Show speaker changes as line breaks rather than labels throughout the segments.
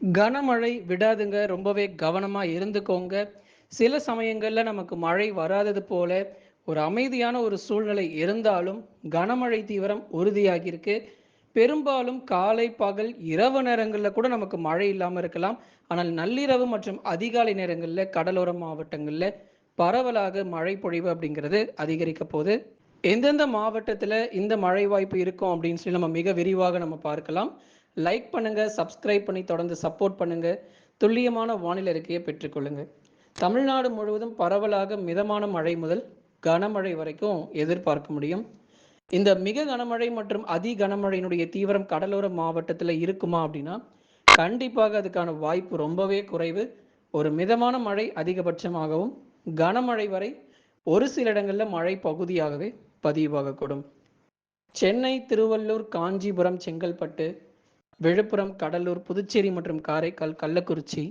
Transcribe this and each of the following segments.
கனமழை விடாதுங்க. ரொம்பவே கவனமாக இருந்துக்கோங்க. சில சமயங்களில் நமக்கு மழை வராதது போல, ஒரு அமைதியான ஒரு சூழ்நிலை இருந்தாலும், கனமழை தீவிரம் உறுதியாகியிருக்கு. பெரும்பாலும் காலை, பகல், இரவு நேரங்களில் கூட நமக்கு மழை இல்லாமல் இருக்கலாம். ஆனால் நள்ளிரவு மற்றும் அதிகாலை நேரங்களில் கடலோர மாவட்டங்களில் பரவலாக மழை பொழிவு அப்படிங்கிறது அதிகரிக்க போது. எந்தெந்த மாவட்டத்தில் இந்த மழை வாய்ப்பு இருக்கும் அப்படின்னு சொல்லி நம்ம மிக விரிவாக நம்ம பார்க்கலாம். லைக் பண்ணுங்கள் சப்ஸ்கிரைப் பண்ணி தொடர்ந்து சப்போர்ட் பண்ணுங்கள் துல்லியமான வானிலை அறிக்கையை பெற்றுக்கொள்ளுங்கள் தமிழ்நாடு முழுவதும் பரவலாக மிதமான மழை முதல் கனமழை வரைக்கும் எதிர்பார்க்க முடியும். இந்த மிக கனமழை மற்றும் அதி கனமழையினுடைய தீவிரம் கடலோர மாவட்டத்தில் இருக்குமா அப்படின்னா, கண்டிப்பாக அதுக்கான வாய்ப்பு ரொம்பவே குறைவு. ஒரு மிதமான மழை அதிகபட்சமாகவும், கனமழை வரை ஒரு சில இடங்களில் மழை பகுதியாகவே பதிவாகக்கூடும். சென்னை, திருவள்ளூர், காஞ்சிபுரம், செங்கல்பட்டு, விழுப்புரம், கடலூர், புதுச்சேரி மற்றும் காரைக்கால், கள்ளக்குறிச்சி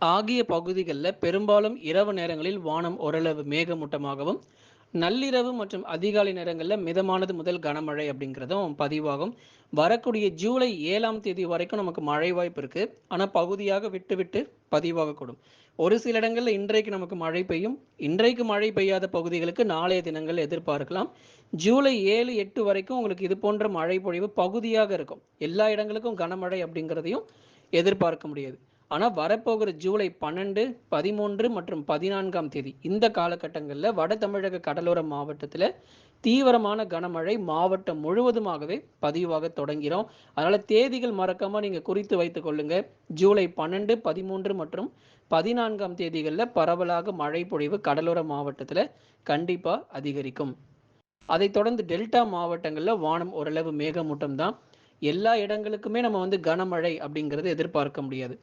ஆகிய பகுதிகளில் பெரும்பாலும் இரவு நேரங்களில் வானம் ஓரளவு மேகமூட்டமாகவும், நள்ளிரவு மற்றும் அதிகாலை நேரங்களில் மிதமானது முதல் கனமழை அப்படிங்கிறதும் பதிவாகும். வரக்கூடிய ஜூலை ஏழாம் தேதி வரைக்கும் நமக்கு மழை வாய்ப்பு இருக்குது ஆனால் பகுதியாக விட்டு விட்டு பதிவாகக்கூடும். ஒரு சில இடங்களில் இன்றைக்கு நமக்கு மழை பெய்யும். இன்றைக்கு மழை பெய்யாத பகுதிகளுக்கு நாளைய தினங்கள் எதிர்பார்க்கலாம். ஜூலை 7, 8 வரைக்கும் உங்களுக்கு இது போன்ற மழை பொழிவு பகுதியாக இருக்கும். எல்லா இடங்களுக்கும் கனமழை அப்படிங்கிறதையும் எதிர்பார்க்க முடியாது. ஆனால் வரப்போகிற ஜூலை 12, 13 மற்றும் 14ஆம் தேதி இந்த காலகட்டங்களில் வட தமிழக கடலோர மாவட்டத்தில் தீவிரமான கனமழை மாவட்டம் முழுவதுமாகவே பதிவாக தொடங்கிறோம் அதனால் தேதிகள் மறக்காமல் நீங்கள் குறித்து வைத்துக் கொள்ளுங்கள் ஜூலை 12, 13 மற்றும் பதினான்காம் தேதிகளில் பரவலாக மழை பொழிவு கடலோர மாவட்டத்தில் கண்டிப்பாக அதிகரிக்கும். அதைத் தொடர்ந்து டெல்டா மாவட்டங்களில் வானம் ஓரளவு மேகமூட்டம் தான். எல்லா இடங்களுக்குமே நம்ம வந்து கனமழை அப்படிங்கிறது எதிர்பார்க்க முடியாது.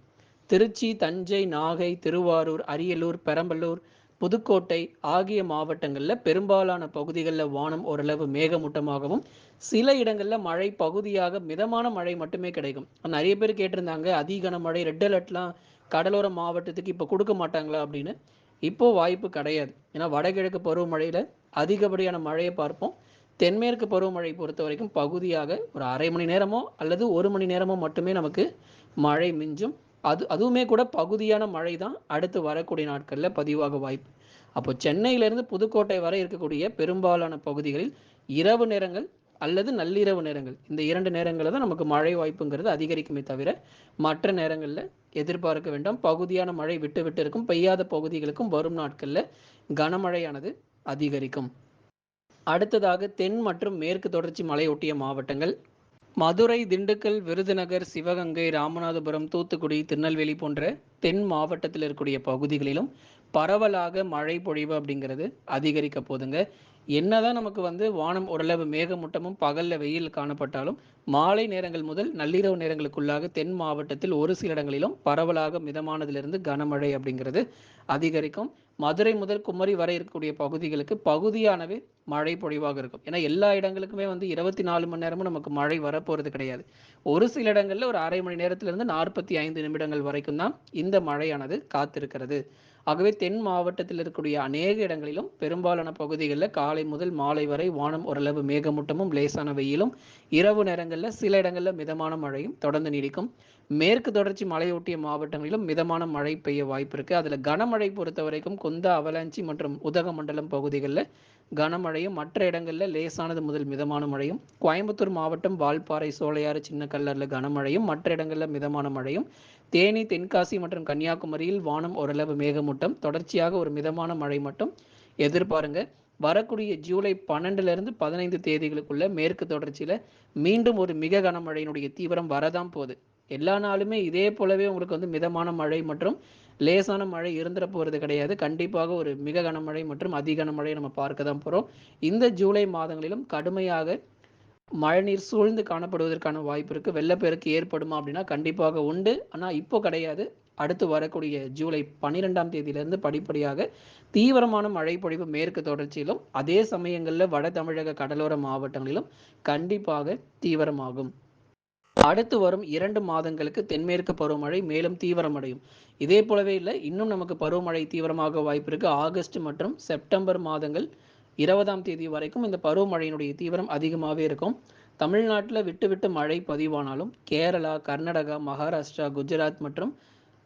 திருச்சி, தஞ்சை, நாகை, திருவாரூர், அரியலூர், பெரம்பலூர், புதுக்கோட்டை ஆகிய மாவட்டங்களில் பெரும்பாலான பகுதிகளில் வானம் ஓரளவு மேகமூட்டமாகவும், சில இடங்களில் மழை பகுதியாக மிதமான மழை மட்டுமே கிடைக்கும். நிறைய பேர் கேட்டிருந்தாங்க, அதிகன மழை ரெட் அலர்ட்லாம் கடலோர மாவட்டத்துக்கு இப்போ கொடுக்க மாட்டாங்களா அப்படின்னு. இப்போ வாய்ப்பு கிடையாது. ஏன்னா வடகிழக்கு பருவமழையில் அதிகப்படியான மழையை பார்ப்போம். தென்மேற்கு பருவமழை பொறுத்த வரைக்கும் பகுதியாக ஒரு அரை மணி நேரமோ அல்லது ஒரு மணி நேரமோ மட்டுமே நமக்கு மழை மிஞ்சும். அது அதுவுமே கூட பகுதியான மழை தான் அடுத்து வரக்கூடிய நாட்களில் பதிவாக வாய்ப்பு. அப்போ சென்னையிலிருந்து புதுக்கோட்டை வரை இருக்கக்கூடிய பெரும்பாலான பகுதிகளில் இரவு நேரங்கள் அல்லது நள்ளிரவு நேரங்கள் இந்த இரண்டு நேரங்களில் தான் நமக்கு மழை வாய்ப்புங்கிறது அதிகரிக்குமே தவிர, மற்ற நேரங்களில் எதிர்பார்க்க வேண்டாம். பகுதியான மழை விட்டு விட்டு இருக்கும். பெய்யாத பகுதிகளுக்கும் வரும் நாட்களில் கனமழையானது அதிகரிக்கும். அடுத்ததாக தென் மற்றும் மேற்கு தொடர்ச்சி மலையொட்டிய மாவட்டங்கள். மதுரை, திண்டுக்கல், விருதுநகர், சிவகங்கை, ராமநாதபுரம், தூத்துக்குடி, திருநெல்வேலி போன்ற தென் மாவட்டத்தில் இருக்கக்கூடிய பகுதிகளிலும் பரவலாக மழை பொழிவு அப்படிங்கிறது அதிகரிக்க போதுங்க. என்னதான் நமக்கு வந்து வானம் ஓரளவு மேகமூட்டமும், பகல்ல வெயில் காணப்பட்டாலும், மாலை நேரங்கள் முதல் நள்ளிரவு நேரங்களுக்குள்ளாக தென் மாவட்டத்தில் ஒரு சில இடங்களிலும் பரவலாக மிதமானதிலிருந்து கனமழை அப்படிங்கிறது அதிகரிக்கும். மதுரை முதல் குமரி வரை இருக்கக்கூடிய பகுதிகளுக்கு பகுதியானவே மழை பொழிவாக இருக்கும். ஏன்னா எல்லா இடங்களுக்குமே வந்து 24 மணி நேரமும் நமக்கு மழை வரப்போகிறது கிடையாது. ஒரு சில இடங்களில் ஒரு அரை மணி நேரத்திலிருந்து 45 நிமிடங்கள் வரைக்கும் தான் இந்த மழையானது காத்திருக்கிறது. ஆகவே தென் மாவட்டத்தில் இருக்கக்கூடிய அநேக இடங்களிலும் பெரும்பாலான பகுதிகளில் காலை முதல் மாலை வரை வானம் ஓரளவு மேகமூட்டமும், லேசான வெயிலும், இரவு நேரங்களில் சில இடங்களில் மிதமான மழையும் தொடர்ந்து நீடிக்கும். மேற்கு தொடர்ச்சி மலையொட்டிய மாவட்டங்களிலும் மிதமான மழை பெய்ய வாய்ப்பு இருக்கு. அதுல கனமழை பொறுத்தவரைக்கும் குந்தா, அவலாஞ்சி மற்றும் உதகமண்டலம் பகுதிகளில் கனமழையும், மற்ற இடங்களில் லேசானது முதல் மிதமான மழையும், கோயம்புத்தூர் மாவட்டம் வால்பாறை, சோலையாறு, சின்ன கல்லரில் கனமழையும், மற்ற இடங்களில் மிதமான மழையும், தேனி, தென்காசி மற்றும் கன்னியாகுமரியில் வானம் ஓரளவு மேகமூட்டம், தொடர்ச்சியாக ஒரு மிதமான மழை மட்டும் எதிர்பாருங்க. வரக்கூடிய ஜூலை 12லிருந்து 15 தேதிகளுக்குள்ள மேற்கு தொடர்ச்சியில் மீண்டும் ஒரு மிக கனமழையினுடைய தீவிரம் வரதான் போது. எல்லா நாளுமே இதே போலவே உங்களுக்கு வந்து மிதமான மழை மற்றும் லேசான மழை இருந்துட போகிறது கிடையாது. கண்டிப்பாக ஒரு மிக கனமழை மற்றும் அதி கனமழையை நம்ம பார்க்க தான் போகிறோம் இந்த ஜூலை மாதங்களிலும் கடுமையாக மழைநீர் சூழ்ந்து காணப்படுவதற்கான வாய்ப்பு இருக்குது வெள்ளப்பெருக்கு ஏற்படுமா அப்படின்னா கண்டிப்பாக உண்டு. ஆனால் இப்போ கிடையாது. அடுத்து வரக்கூடிய ஜூலை 12ஆம் தேதியிலிருந்து படிப்படியாக தீவிரமான மழை பொழிவு மேற்கு தொடர்ச்சியிலும், அதே சமயங்களில் வட தமிழக கடலோர மாவட்டங்களிலும் கண்டிப்பாக தீவிரமாகும். அடுத்து வரும் இரண்டு மாதங்களுக்கு தென்மேற்கு பருவமழை மேலும் தீவிரமடையும். இதே போலவே இல்லை இன்னும் நமக்கு பருவமழை தீவிரமாக வாய்ப்பு இருக்கு. ஆகஸ்ட் மற்றும் செப்டம்பர் மாதங்கள் 20ஆம் தேதி வரைக்கும் இந்த பருவமழையினுடைய தீவிரம் அதிகமாகவே இருக்கும். தமிழ்நாட்டில் விட்டு விட்டு மழை பதிவானாலும் கேரளா கர்நாடகா மகாராஷ்டிரா குஜராத் மற்றும்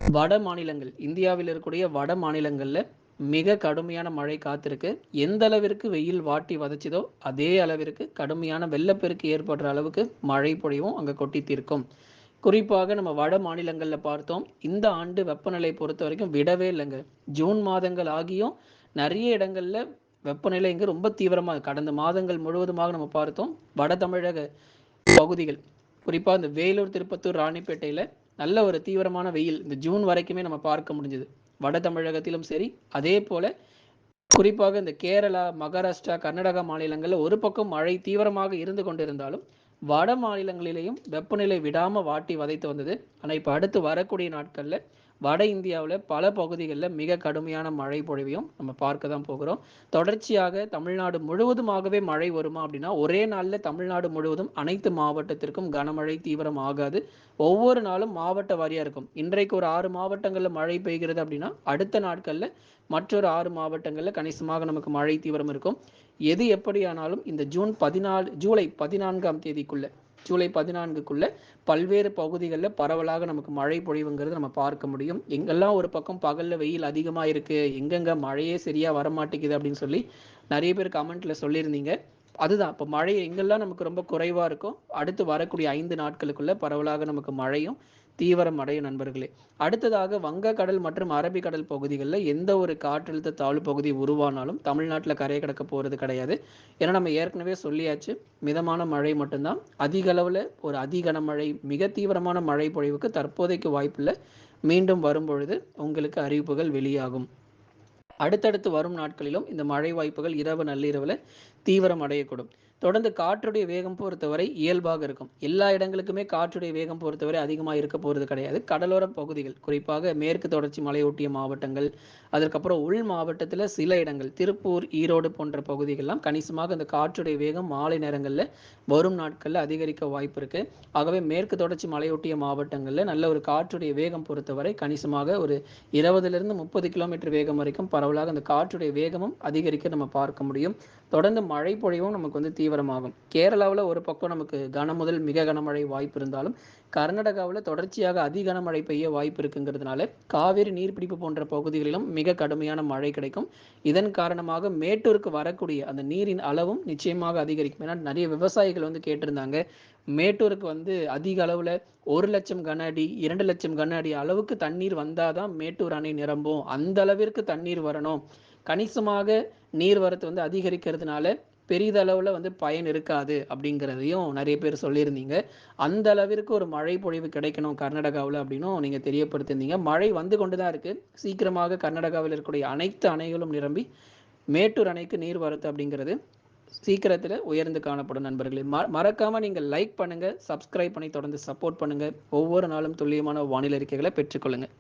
வட மாநிலங்கள் இந்தியாவில் இருக்கக்கூடிய வட மாநிலங்களில் மிக கடுமையான மழை காத்திருக்கு. எந்த அளவிற்கு வெயில் வாட்டி வதச்சதோ அதே அளவிற்கு கடுமையான வெள்ளப்பெருக்கு ஏற்படுற அளவுக்கு மழை பொழிவும் அங்கே கொட்டி தீர்க்கும். குறிப்பாக நம்ம வட மாநிலங்களில் பார்த்தோம். இந்த ஆண்டு வெப்பநிலை பொறுத்த வரைக்கும் விடவே இல்லைங்க. ஜூன் மாதங்கள் ஆகியும் நிறைய இடங்களில் வெப்பநிலை இங்கே ரொம்ப தீவிரமாக கடந்த மாதங்கள் முழுவதுமாக நம்ம பார்த்தோம். வட தமிழக பகுதிகள் குறிப்பாக இந்த வேலூர் திருப்பத்தூர் ராணிப்பேட்டையில் நல்ல ஒரு தீவிரமான வெயில் இந்த ஜூன் வரைக்குமே நம்ம பார்க்க முடிஞ்சது. வட தமிழகத்திலும் சரி அதே போல குறிப்பாக இந்த கேரளா மகாராஷ்டிரா கர்நாடகா மாநிலங்களில் ஒரு பக்கம் மழை தீவிரமாக இருந்து கொண்டிருந்தாலும் வட மாநிலங்களிலேயும் வெப்பநிலை விடாம வாட்டி வதைத்து வந்தது. ஆனால் இப்போ அடுத்து வரக்கூடிய நாட்களில் வட இந்தியாவில் பல பகுதிகளில் மிக கடுமையான மழை பொழிவையும் நம்ம பார்க்க தான் போகிறோம். தொடர்ச்சியாக தமிழ்நாடு முழுவதுமாகவே மழை வருமா அப்படின்னா ஒரே நாளில் தமிழ்நாடு முழுவதும் அனைத்து மாவட்டத்திற்கும் கனமழை தீவிரம் ஆகாது. ஒவ்வொரு நாளும் மாவட்ட வாரியாக இருக்கும். இன்றைக்கு ஒரு ஆறு மாவட்டங்களில் மழை பெய்கிறது அப்படின்னா அடுத்த நாட்களில் மற்றொரு ஆறு மாவட்டங்களில் கணிசமாக நமக்கு மழை தீவிரம் இருக்கும். எது எப்படியானாலும் இந்த ஜூன் பதினாலு ஜூலை பதினான்காம் தேதிக்குள்ளே ஜூலை பதினான்குக்குள்ள பல்வேறு பகுதிகளில் பரவலாக நமக்கு மழை பொழிவுங்கிறது நம்ம பார்க்க முடியும். எங்கெல்லாம் ஒரு பக்கம் பகல்ல வெயில் அதிகமாக இருக்கு எங்கெங்க மழையே சரியா வரமாட்டேங்குது அப்படின்னு சொல்லி நிறைய பேர் கமெண்ட்ல சொல்லியிருந்தீங்க. அதுதான். இப்போ மழை எங்கெல்லாம் நமக்கு ரொம்ப குறைவாக இருக்கும் அடுத்து வரக்கூடிய ஐந்து நாட்களுக்குள்ள பரவலாக நமக்கு மழையும் தீவிரம் அடையும் நண்பர்களே. அடுத்ததாக வங்கக்கடல் மற்றும் அரபிக்கடல் பகுதிகளில் எந்த ஒரு காற்றழுத்த தாழ்வு பகுதி உருவானாலும் தமிழ்நாட்டில் கரையை கடக்க போகிறது கிடையாது. ஏன்னா நம்ம ஏற்கனவே சொல்லியாச்சு மிதமான மழை மட்டும்தான். அதிக அளவில் ஒரு அதிகனமழை மிக தீவிரமான மழை பொழிவுக்கு தற்போதைக்கு வாய்ப்பில்லை மீண்டும் வரும்பொழுது உங்களுக்கு அறிவிப்புகள் வெளியாகும். அடுத்தடுத்து வரும் நாட்களிலும் இந்த மழை வாய்ப்புகள் இரவு நள்ளிரவில் தீவிரம் அடையக்கூடும் தொடர்ந்து காற்றுடைய வேகம் பொறுத்தவரை இயல்பாக இருக்கும். எல்லா இடங்களுக்குமே காற்றுடைய வேகம் பொறுத்தவரை அதிகமாக இருக்க போகிறது கிடையாது. கடலோர பகுதிகள் குறிப்பாக மேற்கு தொடர்ச்சி மலையொட்டிய மாவட்டங்கள் அதற்கப்புறம் உள் மாவட்டத்தில் சில இடங்கள் திருப்பூர் ஈரோடு போன்ற பகுதிகள்லாம் கணிசமாக இந்த காற்றுடைய வேகம் மாலை நேரங்களில் வரும் நாட்களில் அதிகரிக்க வாய்ப்பு இருக்கு. ஆகவே மேற்கு தொடர்ச்சி மலையொட்டிய மாவட்டங்களில் நல்ல ஒரு காற்றுடைய வேகம் பொறுத்தவரை கணிசமாக ஒரு இருபதுலேருந்து முப்பது கிலோமீட்டர் வேகம் வரைக்கும் பரவலாக அந்த காற்றுடைய வேகமும் அதிகரிக்க நம்ம பார்க்க முடியும். தொடர்ந்து மழை பொழிவும் நமக்கு வந்து தீவிரமாகும். கேரளாவில் ஒரு பக்கம் நமக்கு கன முதல் மிக கனமழை வாய்ப்பு இருந்தாலும் கர்நாடகாவில் தொடர்ச்சியாக அதி கனமழை பெய்ய வாய்ப்பு இருக்குங்கிறதுனால காவிரி நீர்பிடிப்பு போன்ற பகுதிகளிலும் மிக கடுமையான மழை கிடைக்கும். இதன் காரணமாக மேட்டூருக்கு வரக்கூடிய அந்த நீரின் அளவும் நிச்சயமாக அதிகரிக்கும். ஏன்னா நிறைய விவசாயிகள் வந்து கேட்டிருந்தாங்க மேட்டூருக்கு வந்து அதிக அளவில் ஒரு லட்சம் கன அடி இரண்டு லட்சம் கன அடி அளவுக்கு தண்ணீர் வந்தாதான் மேட்டூர் அணை நிரம்பும். அந்த அளவிற்கு தண்ணீர் வரணும். கணிசமாக நீர்வரத்து வந்து அதிகரிக்கிறதுனால பெரிதளவில் வந்து பயன் இருக்காது அப்படிங்கிறதையும் நிறைய பேர் சொல்லியிருந்தீங்க. அந்த அளவிற்கு ஒரு மழை பொழிவு கிடைக்கணும் கர்நாடகாவில் அப்படின்னும் நீங்கள் தெரியப்படுத்தியிருந்தீங்க. மழை வந்து கொண்டு தான் இருக்குது சீக்கிரமாக கர்நாடகாவில் இருக்கக்கூடிய அனைத்து அணைகளும் நிரம்பி மேட்டூர் அணைக்கு நீர் வரத்து அப்படிங்கிறது சீக்கிரத்தில் உயர்ந்து காணப்படும் நண்பர்களே. ம மறக்காமல் நீங்கள் லைக் பண்ணுங்கள் சப்ஸ்கிரைப் பண்ணி தொடர்ந்து சப்போர்ட் பண்ணுங்கள் ஒவ்வொரு நாளும் துல்லியமான வானிலை அறிக்கைகளை பெற்றுக்கொள்ளுங்கள்